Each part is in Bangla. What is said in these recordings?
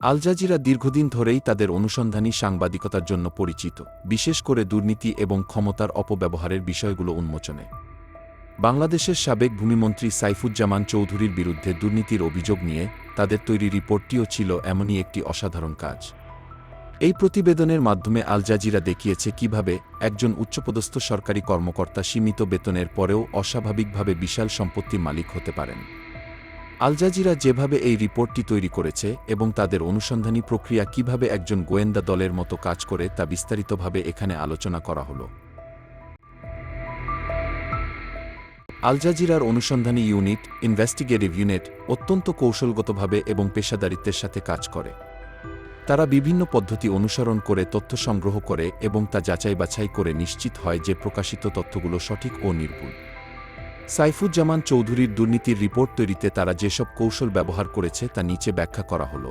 আল জাজিরা দীর্ঘদিন ধরেই তাদের অনুসন্ধানী সাংবাদিকতার জন্য পরিচিত, বিশেষ করে দুর্নীতি এবং ক্ষমতার অপব্যবহারের বিষয়গুলো উন্মোচনে। বাংলাদেশের সাবেক ভূমিমন্ত্রী সাইফুজ্জামান চৌধুরীর বিরুদ্ধে দুর্নীতির অভিযোগ নিয়ে তাদের তৈরি রিপোর্টটিও ছিল এমনই একটি অসাধারণ কাজ। এই প্রতিবেদনের মাধ্যমে আল জাজিরা দেখিয়েছে কীভাবে একজন উচ্চপদস্থ সরকারি কর্মকর্তা সীমিত বেতনের পরেও অস্বাভাবিকভাবে বিশাল সম্পত্তির মালিক হতে পারেন। আল জাজিরা যেভাবে এই রিপোর্টটি তৈরি করেছে এবং তাদের অনুসন্ধানী প্রক্রিয়া কীভাবে একজন গোয়েন্দা দলের মতো কাজ করে তা বিস্তারিতভাবে এখানে আলোচনা করা হলো। আল জাজিরার অনুসন্ধানী ইউনিট, ইনভেস্টিগেটিভ ইউনিট, অত্যন্ত কৌশলগতভাবে এবং পেশাদারিত্বের সাথে কাজ করে। তারা বিভিন্ন পদ্ধতি অনুসরণ করে তথ্য সংগ্রহ করে এবং তা যাচাই বাছাই করে নিশ্চিত হয় যে প্রকাশিত তথ্যগুলো সঠিক ও নির্ভুল। সাইফুজ্জামান চৌধুরীর দুর্নীতির রিপোর্ট তৈরিতে তারা যেসব কৌশল ব্যবহার করেছে তা নিচে ব্যাখ্যা করা হল।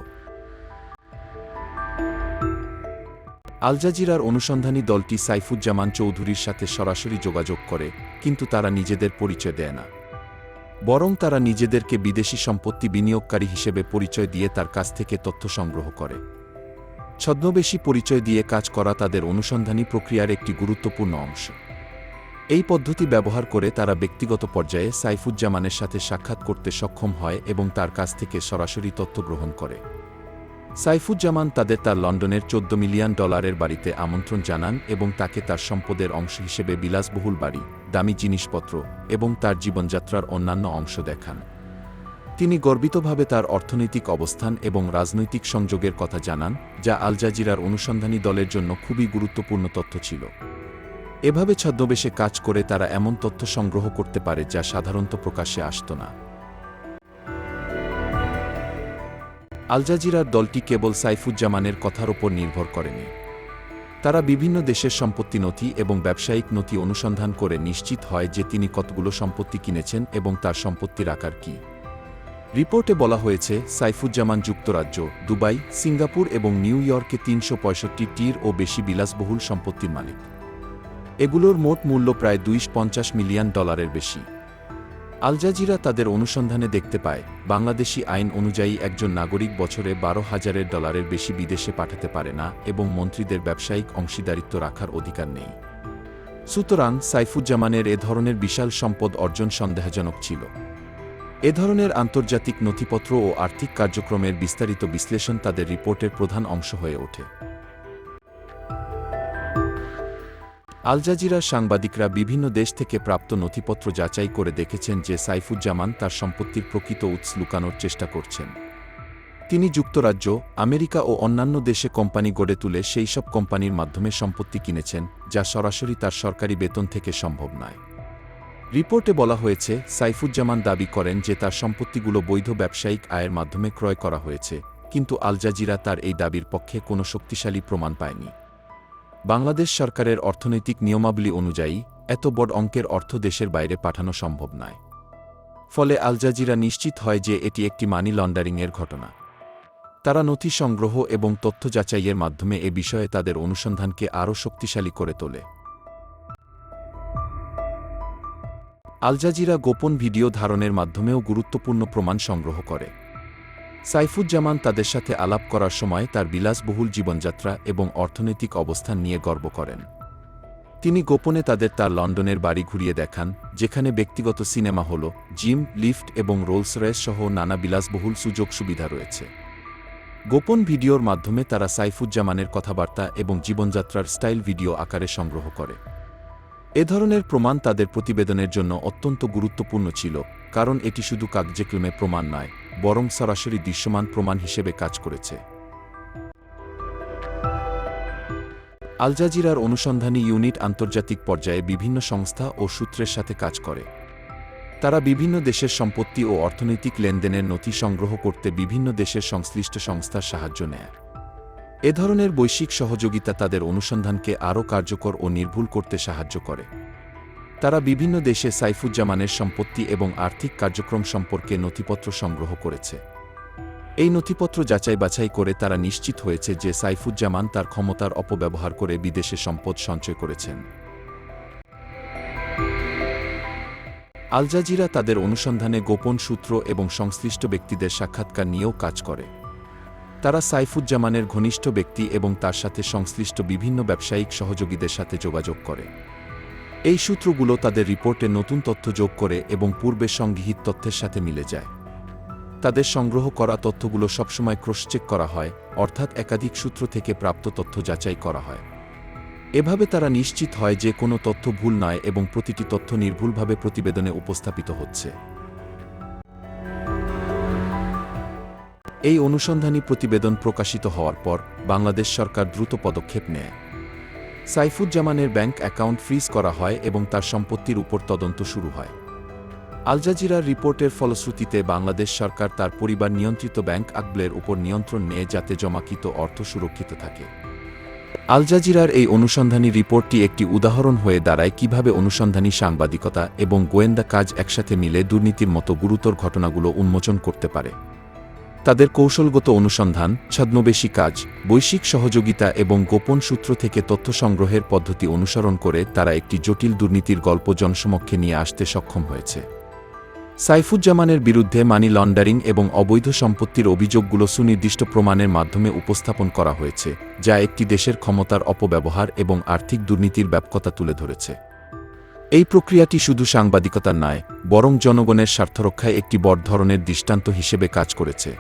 আলজাজিরার অনুসন্ধানী দলটি সাইফুজ্জামান চৌধুরীর সাথে সরাসরি যোগাযোগ করে, কিন্তু তারা নিজেদের পরিচয় দেয় না। বরং তারা নিজেদেরকে বিদেশি সম্পত্তি বিনিয়োগকারী হিসেবে পরিচয় দিয়ে তার কাছ থেকে তথ্য সংগ্রহ করে। ছদ্মবেশী পরিচয় দিয়ে কাজ করা তাদের অনুসন্ধানী প্রক্রিয়ার একটি গুরুত্বপূর্ণ অংশ। এই পদ্ধতি ব্যবহার করে তারা ব্যক্তিগত পর্যায়ে সাইফুজ্জামানের সাথে সাক্ষাৎ করতে সক্ষম হয় এবং তার কাছ থেকে সরাসরি তথ্য গ্রহণ করে। সাইফুজ্জামান তাদের তার লন্ডনের চোদ্দ মিলিয়ন ডলারের বাড়িতে আমন্ত্রণ জানান এবং তাকে তার সম্পদের অংশ হিসেবে বিলাসবহুল বাড়ি, দামি জিনিসপত্র এবং তার জীবনযাত্রার অন্যান্য অংশ দেখান। তিনি গর্বিতভাবে তার অর্থনৈতিক অবস্থান এবং রাজনৈতিক সংযোগের কথা জানান, যা আল জাজিরার অনুসন্ধানী দলের জন্য খুবই গুরুত্বপূর্ণ তথ্য ছিল। এভাবে ছদ্মবেশে কাজ করে তারা এমন তথ্য সংগ্রহ করতে পারে যা সাধারণত প্রকাশ্যে আসত না। আল জাজিরার দলটি কেবল সাইফুজ্জামানের কথার ওপর নির্ভর করেনি। তারা বিভিন্ন দেশের সম্পত্তি নথি এবং ব্যবসায়িক নথি অনুসন্ধান করে নিশ্চিত হয় যে তিনি কতগুলো সম্পত্তি কিনেছেন এবং তার সম্পত্তির আকার কী। রিপোর্টে বলা হয়েছে, সাইফুজ্জামান যুক্তরাজ্য, দুবাই, সিঙ্গাপুর এবং নিউ ইয়র্কে তিনশো পঁয়ষট্টি টির ও বেশি বিলাসবহুল সম্পত্তির মালিক। এগুলোর মোট মূল্য প্রায় দুইশ পঞ্চাশ মিলিয়ন ডলারের বেশি। আলজাজিরা তাদের অনুসন্ধানে দেখতে পায়, বাংলাদেশি আইন অনুযায়ী একজন নাগরিক বছরে বারো হাজারের ডলারের বেশি বিদেশে পাঠাতে পারে না এবং মন্ত্রীদের ব্যবসায়িক অংশীদারিত্ব রাখার অধিকার নেই। সুতরাং সাইফুজ্জামানের এ ধরনের বিশাল সম্পদ অর্জন সন্দেহজনক ছিল। এ ধরনের আন্তর্জাতিক নথিপত্র ও আর্থিক কার্যক্রমের বিস্তারিত বিশ্লেষণ তাদের রিপোর্টের প্রধান অংশ হয়ে ওঠে। আল জাজিরার সাংবাদিকরা বিভিন্ন দেশ থেকে প্রাপ্ত নথিপত্র যাচাই করে দেখেছেন যে সাইফুজ্জামান তার সম্পত্তির প্রকৃত উৎস লুকানোর চেষ্টা করছেন। তিনি যুক্তরাজ্য, আমেরিকা ও অন্যান্য দেশে কোম্পানি গড়ে তুলে সেই সব কোম্পানির মাধ্যমে সম্পত্তি কিনেছেন, যা সরাসরি তার সরকারি বেতন থেকে সম্ভব নয়। রিপোর্টে বলা হয়েছে, সাইফুজ্জামান দাবি করেন যে তার সম্পত্তিগুলো বৈধ ব্যবসায়িক আয়ের মাধ্যমে ক্রয় করা হয়েছে, কিন্তু আল জাজিরা তার এই দাবির পক্ষে কোনো শক্তিশালী প্রমাণ পায়নি। বাংলাদেশ সরকারের অর্থনৈতিক নিয়মাবলী অনুযায়ী, এত বড় অঙ্কের অর্থ দেশের বাইরে পাঠানো সম্ভব নয়। ফলে আল জাজিরা নিশ্চিত হয় যে এটি একটি মানি লন্ডারিংয়ের ঘটনা। তারা নথি সংগ্রহ এবং তথ্য যাচাইয়ের মাধ্যমে এ বিষয়ে তাদের অনুসন্ধানকে আরও শক্তিশালী করে তোলে। আলজাজিরা গোপন ভিডিও ধারণের মাধ্যমেও গুরুত্বপূর্ণ প্রমাণ সংগ্রহ করে। সাইফুজ্জামান তাদের সাথে আলাপ করার সময় তার বিলাসবহুল জীবনযাত্রা এবং অর্থনৈতিক অবস্থান নিয়ে গর্ব করেন। তিনি গোপনে তাদের তার লন্ডনের বাড়ি ঘুরিয়ে দেখান, যেখানে ব্যক্তিগত সিনেমা হল, জিম, লিফট এবং রোলস রয়েস সহ নানা বিলাসবহুল সুযোগ সুবিধা রয়েছে। গোপন ভিডিওর মাধ্যমে তারা সাইফুজ্জামানের কথাবার্তা এবং জীবনযাত্রার স্টাইল ভিডিও আকারে সংগ্রহ করে। এ ধরনের প্রমাণ তাদের প্রতিবেদনের জন্য অত্যন্ত গুরুত্বপূর্ণ ছিল, কারণ এটি শুধু কাগজেক্রমে প্রমাণ নয় বরং সরাসরি দৃশ্যমান প্রমাণ হিসেবে কাজ করেছে। আল জাজিরার অনুসন্ধানী ইউনিট আন্তর্জাতিক পর্যায়ে বিভিন্ন সংস্থা ও সূত্রের সাথে কাজ করে। তারা বিভিন্ন দেশের সম্পত্তি ও অর্থনৈতিক লেনদেনের নথি সংগ্রহ করতে বিভিন্ন দেশের সংশ্লিষ্ট সংস্থার সাহায্য নেয়। এ ধরনের বৈশ্বিক সহযোগিতা তাদের অনুসন্ধানকে আরও কার্যকর ও নির্ভুল করতে সাহায্য করে। তারা বিভিন্ন দেশে সাইফুজ্জামানের সম্পত্তি এবং আর্থিক কার্যক্রম সম্পর্কে নথিপত্র সংগ্রহ করেছে। এই নথিপত্র যাচাই বাছাই করে তারা নিশ্চিত হয়েছে যে সাইফুজ্জামান তার ক্ষমতার অপব্যবহার করে বিদেশে সম্পদ সঞ্চয় করেছেন। আল জাজিরা তাদের অনুসন্ধানে গোপন সূত্র এবং সংশ্লিষ্ট ব্যক্তিদের সাক্ষাৎকার নিয়েও কাজ করে। তারা সাইফুজ্জামানের ঘনিষ্ঠ ব্যক্তি এবং তার সাথে সংশ্লিষ্ট বিভিন্ন ব্যবসায়িক সহযোগীদের সাথে যোগাযোগ করে। এই সূত্রগুলো তাদের রিপোর্টে নতুন তথ্য যোগ করে এবং পূর্বে সংগৃহীত তথ্যের সাথে মিলে যায়। তাদের সংগ্রহ করা তথ্যগুলো সবসময় ক্রসচেক করা হয়, অর্থাৎ একাধিক সূত্র থেকে প্রাপ্ত তথ্য যাচাই করা হয়। এভাবে তারা নিশ্চিত হয় যে কোনো তথ্য ভুল নয় এবং প্রতিটি তথ্য নির্ভুলভাবে প্রতিবেদনে উপস্থাপিত হচ্ছে। এই অনুসন্ধানী প্রতিবেদন প্রকাশিত হওয়ার পর বাংলাদেশ সরকার দ্রুত পদক্ষেপ নেয়। সাইফুজ্জামানের ব্যাংক অ্যাকাউন্ট ফ্রিজ করা হয় এবং তার সম্পত্তির উপর তদন্ত শুরু হয়। আলজাজিরার রিপোর্টের ফলশ্রুতিতে বাংলাদেশ সরকার তার পরিবার নিয়ন্ত্রিত ব্যাংক আকবলের উপর নিয়ন্ত্রণ নেয় যাতে জমাকৃত অর্থ সুরক্ষিত থাকে। আলজাজিরার এই অনুসন্ধানী রিপোর্টটি একটি উদাহরণ হয়ে দাঁড়ায় কীভাবে অনুসন্ধানী সাংবাদিকতা এবং গোয়েন্দা কাজ একসাথে মিলে দুর্নীতির মতো গুরুতর ঘটনাগুলো উন্মোচন করতে পারে। তাদের কৌশলগত অনুসন্ধান, ছদ্মবেশী কাজ, বৈশ্বিক সহযোগিতা এবং গোপন সূত্র থেকে তথ্য সংগ্রহের পদ্ধতি অনুসরণ করে তারা একটি জটিল দুর্নীতির গল্প জনসমক্ষে নিয়ে আসতে সক্ষম হয়েছে। সাইফুজ্জামানের বিরুদ্ধে মানি লন্ডারিং এবং অবৈধ সম্পত্তির অভিযোগগুলো সুনির্দিষ্ট প্রমাণের মাধ্যমে উপস্থাপন করা হয়েছে, যা একটি দেশের ক্ষমতার অপব্যবহার এবং আর্থিক দুর্নীতির ব্যাপকতা তুলে ধরেছে। এই প্রক্রিয়াটি শুধু সাংবাদিকতার নয়, বরং জনগণের স্বার্থরক্ষায় একটি বড় ধরনের দৃষ্টান্ত হিসেবে কাজ করেছে।